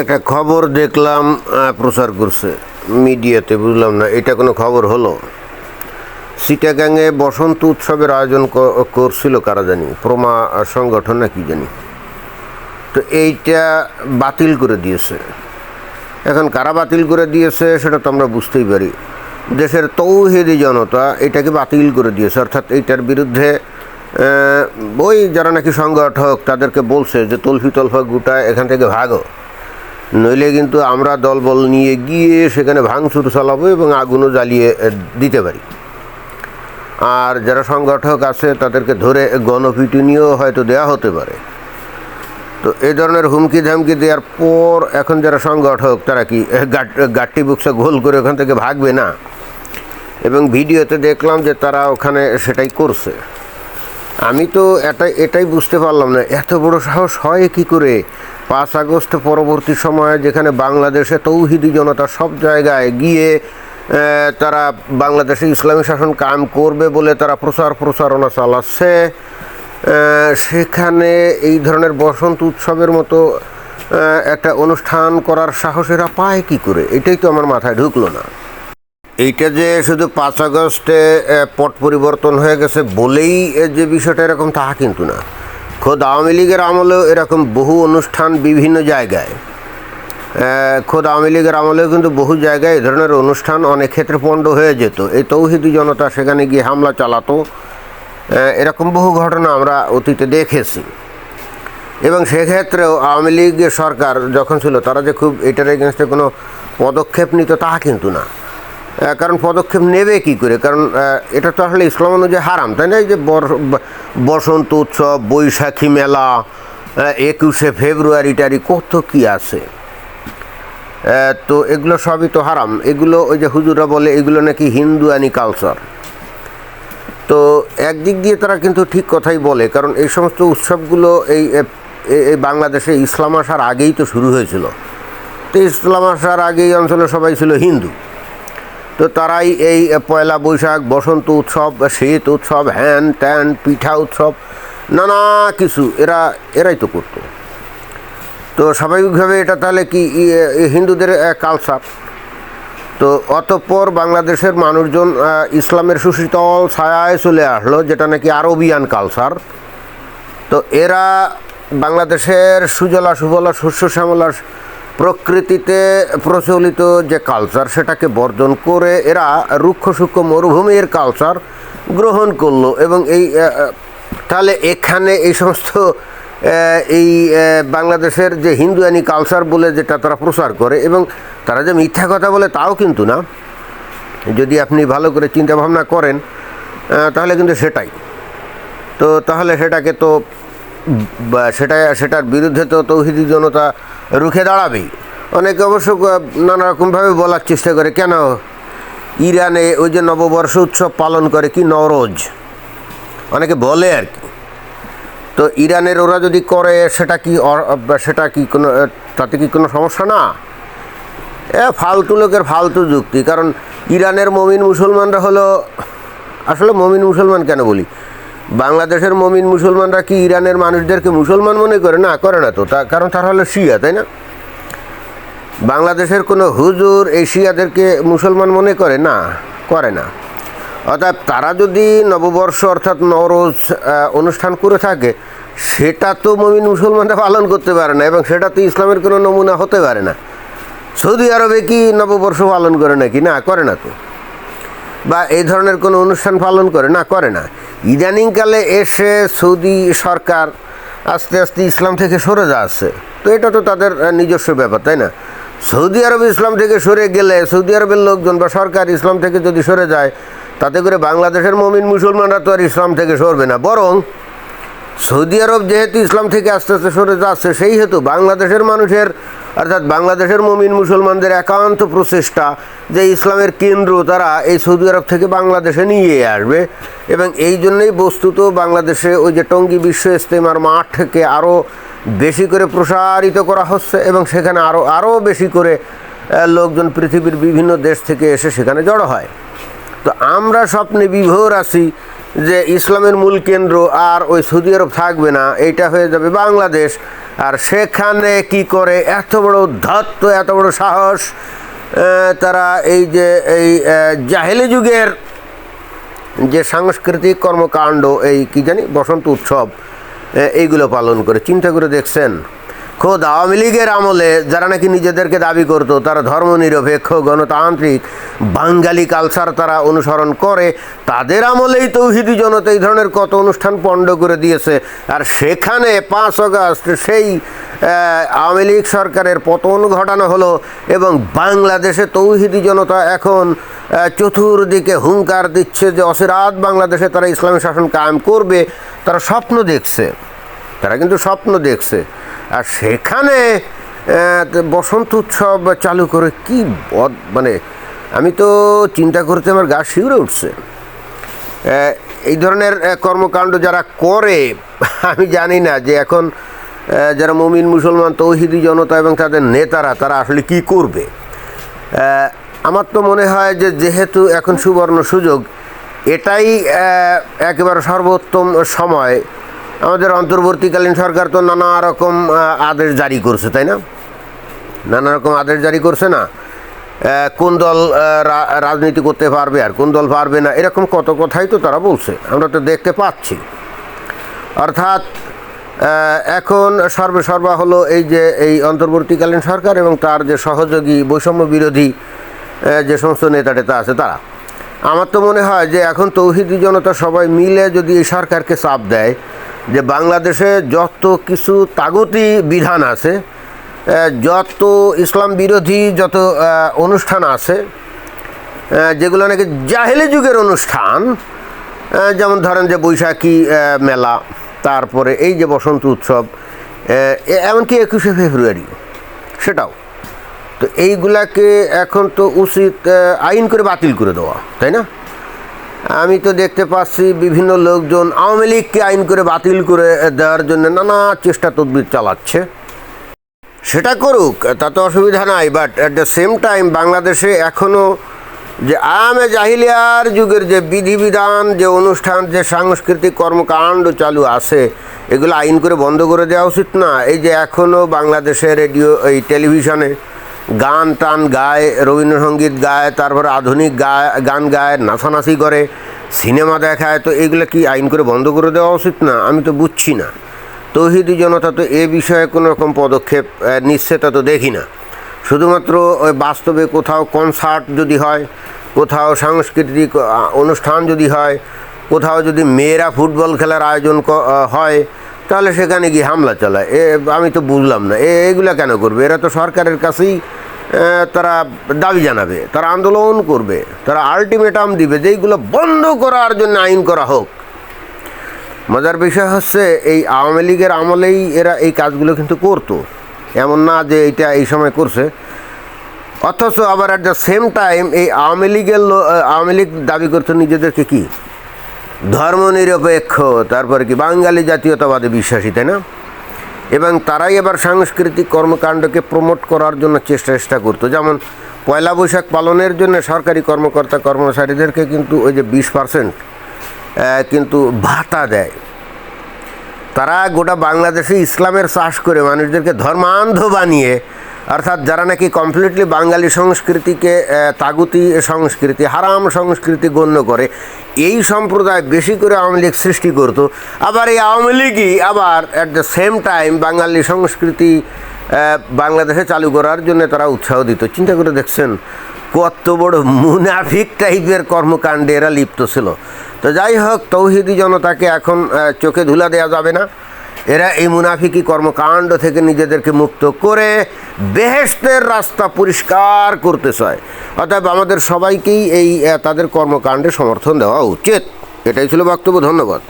একটা খবর দেখলাম প্রচার করছে মিডিয়াতে, বুঝলাম না, এটা কোনো খবর হলো? সিটাগাংয়ে বসন্ত উৎসবের আয়োজন করছিল কারা জানি? প্রমা সংগঠন না কি জানি? তো এইটা বাতিল করে দিয়েছে। এখন কারা বাতিল করে দিয়েছে, সেটা তো আমরা বুঝতেই পারি। দেশের তৌহিদি জনতা এটাকে বাতিল করে দিয়েছে, অর্থাৎ এইটার বিরুদ্ধে ওই যারা নাকি সংগঠক, তাদেরকে বলছে যে, তলফি তলফা গুটা, এখান থেকে ভাগো। নইলে কিন্তু আমরা দলবল নিয়ে গিয়ে সেখানে ভাঙচুর চালাবো এবং আগুনও জ্বালিয়ে দিতে পারি। আর যারা সংগঠক আছে, তাদেরকে ধরে গণপিটুনিও হয়তো দেয়া হতে পারে। তো এই ধরনের হুমকি ধামকি দেওয়ার পর এখন যারা সংগঠক, তারা কি গাট্টি বুকসা গোল করে ওখান থেকে ভাগবে না? এবং ভিডিওতে দেখলাম যে তারা ওখানে সেটাই করছে। আমি তো এটা এটাই বুঝতে পারলাম না, এত বড় সাহস হয় কি করে? পাঁচ আগস্ট পরবর্তী সময়ে যেখানে বাংলাদেশে তৌহিদি জনতা সব জায়গায় গিয়ে তারা বাংলাদেশে ইসলামী শাসন কায়েম করবে বলে তারা প্রচার প্রচারণা চালাচ্ছে। সেখানে এই ধরনের বসন্ত উৎসবের মতো একটা অনুষ্ঠান করার সাহস এরা পায় কি করে? এটাই তো আমার মাথায় ঢুকলো না। এইটা যে শুধু পাঁচ আগস্টে পট পরিবর্তন হয়ে গেছে বলেই যে বিষয়টা এরকম, তাহা কিন্তু না। খোদ আওয়ামী লীগের আমলেও এরকম বহু অনুষ্ঠান বিভিন্ন জায়গায়। খোদ আওয়ামী লীগের আমলেও কিন্তু বহু জায়গায় এ ধরনের অনুষ্ঠান অনেক ক্ষেত্রে পণ্ড হয়ে যেত। এই তৌহিদি জনতা সেখানে গিয়ে হামলা চালাতো। এরকম বহু ঘটনা আমরা অতীতে দেখেছি। এবং সেক্ষেত্রেও আওয়ামী লীগ সরকার যখন ছিল, তারা যে খুব এটার এগেনস্টে কোনো পদক্ষেপ নিত তাহা কিন্তু না। কারণ পদক্ষেপ নেবে কি করে? কারণ এটা তো আসলে ইসলাম অনুযায়ী হারাম, তাই না? এই যে বসন্ত উৎসব, বৈশাখী মেলা একুশে ফেব্রুয়ারি টারি, কত কি আছে? তো এগুলো সবই তো হারাম। এগুলো ওই যে হুজুরা বলে, এগুলো নাকি হিন্দুয়ানি কালচার তো একদিক দিয়ে তারা কিন্তু ঠিক কথাই বলে, কারণ এই সমস্ত উৎসবগুলো এই এই বাংলাদেশে ইসলাম আসার আগেই তো শুরু হয়েছিল। তো ইসলাম আসার আগে এই অঞ্চলে সবাই ছিল হিন্দু। তো তারাই এই পয়লা বৈশাখ, বসন্ত উৎসব, শীত উৎসব, হ্যান ত্যান, পিঠা উৎসব, নানা কিছু এরা, এরাই তো করতো। তো স্বাভাবিকভাবে এটা তাহলে কি হিন্দুদের কালচার তো অতঃপর বাংলাদেশের মানুষজন ইসলামের সুশীতল ছায়ায় চলে আসলো, যেটা নাকি আরবিয়ান কালচার তো এরা বাংলাদেশের সুজলা সুফলা শস্য শ্যামলা প্রকৃতিতে প্রচলিত যে কালচার সেটাকে বর্জন করে এরা রুক্ষ সূক্ষ্ম মরুভূমির কালচার গ্রহণ করল এবং এই তাহলে এখানে এই সমস্ত এই বাংলাদেশের যে হিন্দুয়ানি কালচার বলে যেটা তারা প্রচার করে এবং তারা যে মিথ্যা কথা বলে তাও কিন্তু না। যদি আপনি ভালো করে চিন্তা ভাবনা করেন তাহলে কিন্তু সেটাই। তো তাহলে সেটাকে তো সেটা, সেটার বিরুদ্ধে তো তৌহিদি জনতা রুখে দাঁড়াবে? অনেকে অবশ্য নানা রকমভাবে বলার চেষ্টা করে, কেন ইরানে ওই যে নববর্ষ উৎসব পালন করে কি নরোজ অনেকে বলে আর কি। তো ইরানের ওরা যদি করে, সেটা কি সেটা কি কোনো, তাতে কি কোনো সমস্যা না? এ ফালতু লোকের ফালতু যুক্তি, কারণ ইরানের মমিন মুসলমানরা হলো, আসলে মমিন মুসলমান কেন বলি? বাংলাদেশের মমিন মুসলমানরা কি ইরানের মানুষদেরকে মুসলমান মনে করে? না করে না তো। তা, কারণ তারা হলো শিয়া, তাই না? বাংলাদেশের কোনো হুজুর এই শিয়াদেরকে মুসলমান মনে করে? না করে না। অর্থাৎ তারা যদি নববর্ষ অর্থাৎ নরোজ অনুষ্ঠান করে থাকে, সেটা তো মমিন মুসলমানরা পালন করতে পারে না এবং সেটা তো ইসলামের কোনো নমুনা হতে পারে না। সৌদি আরবে কি নববর্ষ পালন করে নাকি? না, করে না তো। বা এই ধরনের কোনো অনুষ্ঠান পালন করে? না করে না। ইদানিংকালে এসে সৌদি সরকার আস্তে আস্তে ইসলাম থেকে সরে যাচ্ছে। তো এটা তো তাদের নিজস্ব ব্যাপার, তাই না? সৌদি আরব ইসলাম থেকে সরে গেলে, সৌদি আরবের লোকজন বা সরকার ইসলাম থেকে যদি সরে যায়, তাতে করে বাংলাদেশের মমিন মুসলমানরা তো আর ইসলাম থেকে সরবে না। বরং সৌদি আরব যেহেতু ইসলাম থেকে আস্তে আস্তে সরে যাচ্ছে, সেই হেতু বাংলাদেশের মানুষের, অর্থাৎ বাংলাদেশের মমিন মুসলমানদের একান্ত প্রচেষ্টা যে ইসলামের কেন্দ্র তারা এই সৌদি আরব থেকে বাংলাদেশে নিয়ে আসবে এবং এই জন্যই বস্তুত বাংলাদেশে ওই যে টঙ্গী বিশ্ব ইস্তেমার মাঠ থেকে আরও বেশি করে প্রসারিত করা হচ্ছে এবং সেখানে আরও আরও বেশি করে লোকজন পৃথিবীর বিভিন্ন দেশ থেকে এসে সেখানে জড়ো হয়। তো আমরা স্বপ্নে বিভোর আছি যে ইসলামের মূল কেন্দ্র আর ওই সৌদি আরব থাকবে না, এইটা হয়ে যাবে বাংলাদেশ। আর সেখানে কি করে এত বড় ধত্ত, এত বড় সাহস তারা এই যে, এই জাহেলি যুগের যে সাংস্কৃতিক কর্মকাণ্ড, এই কি জানি, বসন্ত উৎসব এইগুলো পালন করে। চিন্তা করে দেখছেন? খোদ আওয়ামী লীগের আমলে যারা নাকি নিজেদেরকে দাবি করত, তারা ধর্মনিরপেক্ষ গণতান্ত্রিক, বাঙালি কালচার তারা অনুসরণ করে, তাদের আমলেই তৌহিদি জনতা এই ধরনের কত অনুষ্ঠান পণ্ড করে দিয়েছে। আর সেখানে পাঁচ আগস্ট সেই আওয়ামী লীগ সরকারের পতন ঘটানো হলো এবং বাংলাদেশে তৌহিদি জনতা এখন চতুর্দিকে হুঙ্কার দিচ্ছে যে অসিরাত বাংলাদেশে তারা ইসলামী শাসন কায়েম করবে। তারা স্বপ্ন দেখছে। তারা কিন্তু স্বপ্ন দেখছে। আর সেখানে বসন্ত উৎসব চালু করে কি মানে আমি তো চিন্তা করতে আমার গা শিউরে উঠছে। এই ধরনের কর্মকাণ্ড যারা করে, আমি জানি না যে এখন যারা মমিন, মুসলমান, তৌহিদি জনতা এবং তাদের নেতারা, তারা আসলে কি করবে? আমার তো মনে হয় যে যেহেতু এখন সুবর্ণ সুযোগ, এটাই একেবারে সর্বোত্তম সময় আমাদের অন্তর্বর্তীকালীন সরকার তো নানা রকম আদেশ জারি করছে, তাই না? নানা রকম আদেশ জারি করছে না। কোন দল রাজনীতি করতে পারবে আর কোন দল পারবে না, এরকম কত কথাই তো তারা বলছে, আমরা তো দেখতে পাচ্ছি। অর্থাৎ এখন সর্বে সর্বা হলো এই যে, এই অন্তর্বর্তীকালীন সরকার এবং তার যে সহযোগী, বৈষম্য বিরোধী যে সমস্ত নেতা টেতা আছে, তারা। আমার তো মনে হয় যে এখন তৌহিদি জনতা সবাই মিলে যদি এই সরকারকে চাপ দেয় যে বাংলাদেশে যত কিছু তাগতি বিধান আছে যত ইসলাম বিরোধী যত অনুষ্ঠান আছে যেগুলো নাকি জাহেলি যুগের অনুষ্ঠান যেমন ধরেন যে বৈশাখী মেলা, তারপরে এই যে বসন্ত উৎসব এমনকি একুশে ফেব্রুয়ারি, সেটাও। তো এইগুলাকে এখন তো উচিত আইন করে বাতিল করে দেওয়া, তাই না? আমি তো দেখতে পাচ্ছি বিভিন্ন লোকজন আওয়ামী লীগকে আইন করে বাতিল করে দেওয়ার জন্য নানা চেষ্টা তদবির চালাচ্ছে। সেটা করুক তাতে অসুবিধা নাই but at the same time বাংলাদেশে এখনও যে আয়ামে জাহিলিয়ার যুগের যে বিধিবিধান, যে অনুষ্ঠান, যে সাংস্কৃতিক কর্মকাণ্ড চালু আছে, এগুলো আইন করে বন্ধ করে দেওয়া উচিত না। এই যে এখনও বাংলাদেশে রেডিও, এই টেলিভিশনে গান টান গায়, রবীন্দ্রসঙ্গীত গায়, তারপরে আধুনিক গায়, গান গায়, নাচানাচি করে, সিনেমা দেখায়, তো এগুলো কি আইন করে বন্ধ করে দেওয়া উচিত না? আমি তো বুঝছি না। তৌহিদি জনতা তো এ বিষয়ে কোনো রকম পদক্ষেপ নিচ্ছে তা দেখি না। শুধুমাত্র ওই বাস্তবে কোথাও কনসার্ট যদি হয়, কোথাও সাংস্কৃতিক অনুষ্ঠান যদি হয়, কোথাও যদি মেয়েরা ফুটবল খেলার আয়োজন হয় তাহলে সেখানে গিয়ে হামলা চালায়। এ, আমি তো বুঝলাম না। এ, এগুলা কেন করবে? এরা তো সরকারের কাছেই তারা দাবি জানাবে, তারা আন্দোলন করবে, তারা আলটিমেটাম দিবে যে এইগুলো বন্ধ করার জন্য আইন করা হোক। মজার বিষয় হচ্ছে, এই আওয়ামী লীগের আমলেই এরা এই কাজগুলো কিন্তু করতো। এমন না যে এটা এই সময় করছে। অথচ আবার অ্যাট দ্য সেম টাইম এই আওয়ামী লীগের আওয়ামী লীগ দাবি করতো নিজেদেরকে কি? ধর্মনিরপেক্ষ, তারপরে কি, বাঙালি জাতীয়তাবাদে বিশ্বাসী, তাই না? এবং তারাই এবার সাংস্কৃতিক কর্মকাণ্ডকে প্রমোট করার জন্য চেষ্টা চেষ্টা করতো। যেমন পয়লা বৈশাখ পালনের জন্য সরকারি কর্মকর্তা কর্মচারীদেরকে কিন্তু ওই যে বিশ পার্সেন্ট কিন্তু ভাতা দেয়। তারা গোটা বাংলাদেশে ইসলামের চাষ করে মানুষদেরকে ধর্মান্ধ বানিয়ে অর্থাৎ যারা নাকি কমপ্লিটলি বাঙালি সংস্কৃতিকে তাগুতি সংস্কৃতি, হারাম সংস্কৃতি গণ্য করে, এই সম্প্রদায় বেশি করে আওয়ামী লীগ সৃষ্টি করতো। আবার এই আওয়ামী লীগই আবার at the same time Bangali সংস্কৃতি বাংলাদেশে চালু করার জন্য তারা উৎসাহ দিত। চিন্তা করে দেখছেন, কত বড় মুনাফিক টাইপের কর্মকাণ্ডে এরা লিপ্ত ছিল। তো যাই হোক, তৌহিদি জনতাকে এখন চোখে ধুলা দেওয়া যাবে না। এরা এই মুনাফিকি কর্মকাণ্ড থেকে নিজেদেরকে মুক্ত করে বেহেস্তের রাস্তা পরিষ্কার করতে চায়। অতএব আমাদের সবাইকেই এই তাদের কর্মকাণ্ডে সমর্থন দেওয়া উচিত। এটাই ছিল বক্তব্য, ধন্যবাদ।